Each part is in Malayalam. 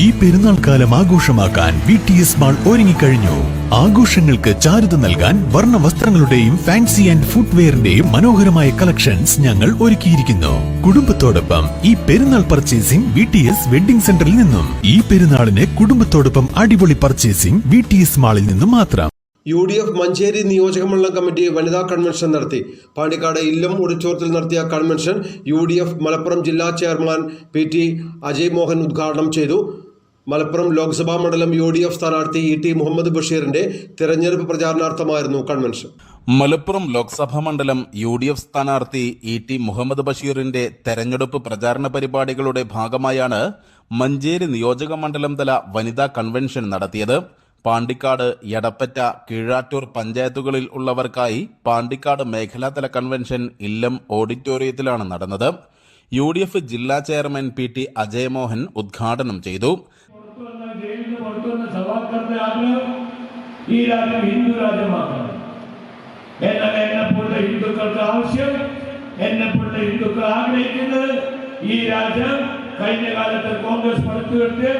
ഈ പെരുന്നാൾ കാലം ആഘോഷമാക്കാൻ വി ടി എസ് മാൾ ഒരുങ്ങിക്കഴിഞ്ഞു. ആഘോഷങ്ങൾക്ക് ചാരുത നൽകാൻ വർണ വസ്ത്രങ്ങളുടെയും ഫാൻസി ആൻഡ് ഫുട്വെയറിന്റെയും മനോഹരമായ കളക്ഷൻസ് ഞങ്ങൾ ഒരുക്കിയിരിക്കുന്നു. കുടുംബത്തോടൊപ്പം ഈ Perunnal purchasing V T S wedding സെന്ററിൽ നിന്നും. ഈ പെരുന്നാളിന് കുടുംബത്തോടൊപ്പം അടിപൊളി പർച്ചേസിംഗ് വി ടി എസ് മാളിൽ നിന്നും മാത്രം. യു ഡി എഫ് മഞ്ചേരി നിയോജകമണ്ഡലം കമ്മിറ്റി വനിതാ കൺവെൻഷൻ നടത്തി. പാണ്ടിക്കാട് ഇല്ലം ഓഡിറ്റോറിയത്തിൽ നടത്തിയ കൺവെൻഷൻ യു മലപ്പുറം ജില്ലാ chairman P T Ajay Mohan ഉദ്ഘാടനം ചെയ്തു. മലപ്പുറം ലോക്സഭാ മണ്ഡലം യു ഡി എഫ് സ്ഥാനാർത്ഥി ഇ ടി മുഹമ്മദ് ബഷീറിന്റെ തെരഞ്ഞെടുപ്പ് പ്രചാരണാർത്ഥമായിരുന്നു കൺവെൻഷൻ. മലപ്പുറം ലോക്സഭാ മണ്ഡലം യു ഡി എഫ് സ്ഥാനാർത്ഥി ഇ ടി മുഹമ്മദ് ബഷീറിന്റെ തെരഞ്ഞെടുപ്പ് പ്രചാരണ പരിപാടികളുടെ ഭാഗമായാണ് മഞ്ചേരി നിയോജക മണ്ഡലം തല വനിതാ കൺവെൻഷൻ നടത്തിയത്. പാണ്ടിക്കാട് എടപ്പറ്റ കീഴാറ്റൂർ പഞ്ചായത്തുകളിൽ ഉള്ളവർക്കായി പാണ്ടിക്കാട് മേഖലാതല കൺവെൻഷൻ ഇല്ലം ഓഡിറ്റോറിയത്തിലാണ് നടന്നത്. യു ജില്ലാ ചെയർമാൻ പി ടി അജയമോഹൻ ഉദ്ഘാടനം ചെയ്തു. സവാക്കറിന്റെ ഈ രാജ്യം ഹിന്ദു രാജ്യമാക്കണം എന്നാൽ എന്നെപ്പോലുള്ള ഹിന്ദുക്കൾക്ക് ആവശ്യം എന്നെപ്പോലുള്ള ഹിന്ദുക്കൾ ആഗ്രഹിക്കുന്നത് ഈ രാജ്യം കഴിഞ്ഞ കാലത്ത് കോൺഗ്രസ് പടുത്തുവിട്ട്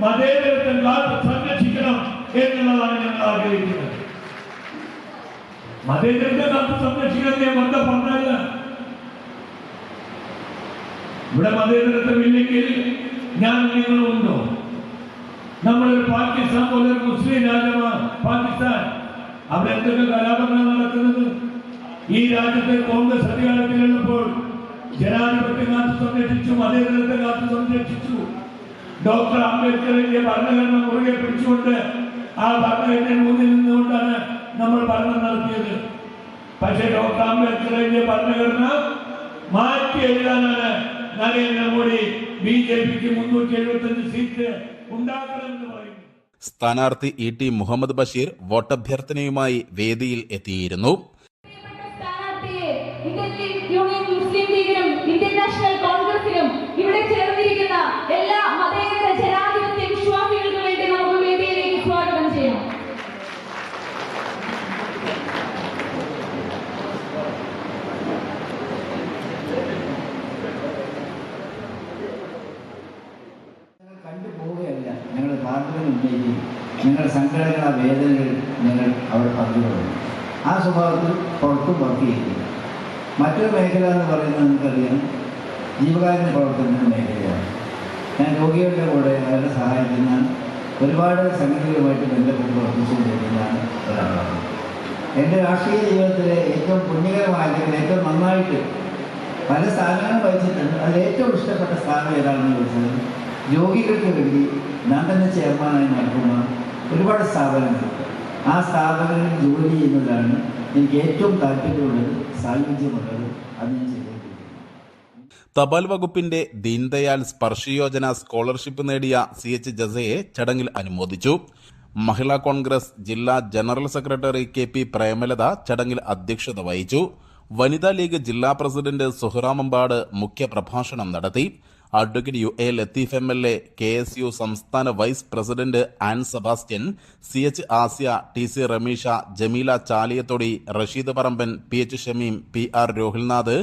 മതേതരത്വം സംരക്ഷിക്കണം എന്നുള്ളതാണ് ഞങ്ങൾ ആഗ്രഹിക്കുന്നത്. മതേതരത്തെ കാത്ത് സംരക്ഷിക്കാൻ ഞാൻ വന്ന പറഞ്ഞല്ല ഇവിടെ മതേതരത്വം ഇല്ലെങ്കിൽ ഞാൻ നിങ്ങളുണ്ടോ പാകിസ്ഥാൻ പോലെ ഒരു മുസ്ലിം രാജ്യമാണ് പാകിസ്ഥാൻ. അവിടെ എന്തൊക്കെ കലാപങ്ങൾ നടക്കുന്നത്? ഈ രാജ്യത്തെ കോൺഗ്രസ് അധികാരത്തിലുള്ളപ്പോൾ ജനാധിപത്യം കാത്തു സംരക്ഷിച്ചു മതേതരത്തെ കാത്തു സംരക്ഷിച്ചു. ഡോക്ടർ അംബേദ്കറിന്റെ ഭരണഘടന മുറുകെ പിടിച്ചുകൊണ്ട് ആ ഭരണഘടന മുന്നിൽ നിന്നുകൊണ്ടാണ് നമ്മൾ ഭരണം നടത്തിയത്. പക്ഷേ ഡോക്ടർ അംബേദ്കറിന്റെ ഭരണഘടന മാറ്റി എഴുതാനാണ് നരേന്ദ്രമോദി ബി ജെ പിക്ക് മുന്നൂറ്റി എഴുപത്തി അഞ്ച് സീറ്റ് ഉണ്ടാക്കണമെന്ന് പറയുന്നു. സ്ഥാനാർത്ഥി ഇ ടി മുഹമ്മദ് ബഷീർ വോട്ടഭ്യർത്ഥനയുമായി വേദിയിൽ എത്തിയിരുന്നു. യൂണിയൻ മുസ്ലിം ലീഗിനും ഇന്ത്യൻ നാഷണൽ കോൺഗ്രസിനും ഇവിടെ ചേർന്നിരിക്കുന്ന എല്ലാ മതേതര ഞങ്ങളുടെ പാർട്ടികൾ നിങ്ങളുടെ ഞങ്ങളുടെ ആ വേദനകൾ ഞങ്ങൾ അവിടെ പങ്കുകൊള്ളുന്നു ആ സ്വഭാവത്തിൽ പുറത്തും വർക്ക് ചെയ്യുന്നു മറ്റൊരു മേഖല എന്ന് പറയുന്നത് നിങ്ങൾക്കറിയാം. ജീവകാരുണ്യ പ്രവർത്തനത്തിന്റെ മേഖലയാണ്. ഞാൻ രോഗികളുടെ കൂടെ അവരെ സഹായിക്കുന്ന ഒരുപാട് സംഗതികളുമായിട്ട് ബന്ധപ്പെട്ട് പ്രവർത്തിച്ചുകൊണ്ടിരിക്കുന്ന ഒരാളാണ്. എന്റെ രാഷ്ട്രീയ ജീവിതത്തിലെ ഏറ്റവും പുണ്യകരമായ ഏറ്റവും നന്നായിട്ട് പല സ്ഥാനങ്ങളും വഹിച്ചിട്ടുണ്ട്. അതിൽ ഏറ്റവും ഇഷ്ടപ്പെട്ട സ്ഥാനം ഏതാണെന്ന് ചോദിച്ചത് രോഗികൾക്ക് വേണ്ടി ഞാൻ തന്നെ ചെയർമാനായി നടക്കുന്ന ഒരുപാട് സ്ഥാപനങ്ങൾ. ആ സ്ഥാപനങ്ങളിൽ ജോലി ചെയ്യുന്നതാണ് എനിക്ക് ഏറ്റവും താല്പര്യമുള്ളത് സായുജ്യമുള്ളത് അത് ഞാൻ ചെയ്തു തപാൽ വകുപ്പിന്റെ ദീൻദയാൽ സ്പർശയോജന സ്കോളർഷിപ്പ് നേടിയ സി എച്ച് ജസയെ ചടങ്ങിൽ അനുമോദിച്ചു. മഹിളാ കോൺഗ്രസ് ജില്ലാ general secretary K P Premalatha ചടങ്ങിൽ അധ്യക്ഷത വഹിച്ചു. വനിതാ ലീഗ് ജില്ലാ പ്രസിഡന്റ് സുഹറാമമ്പാട് മുഖ്യപ്രഭാഷണം നടത്തി. Advocate U A Latheef M L A K S U സംസ്ഥാന vice president Ann Sebastian C H Asiya T C Ramisha Jameela Chaliyathodi Rasheed Paramban P H Shameem P R Rohilnath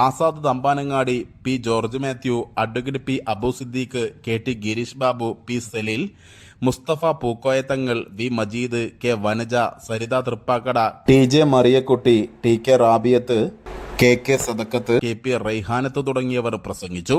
Azad Thampanangadi P George Mathew advocate P Abu Siddique K T Gireesh Babu P Saleel Musthafa Pookoya Thangal V Majeed K Vanaja Saritha Thrippakkada T J Mariyakutty T K Rabiyath K K Sadakkath K P Raihanath തുടങ്ങിയവർ പ്രസംഗിച്ചു.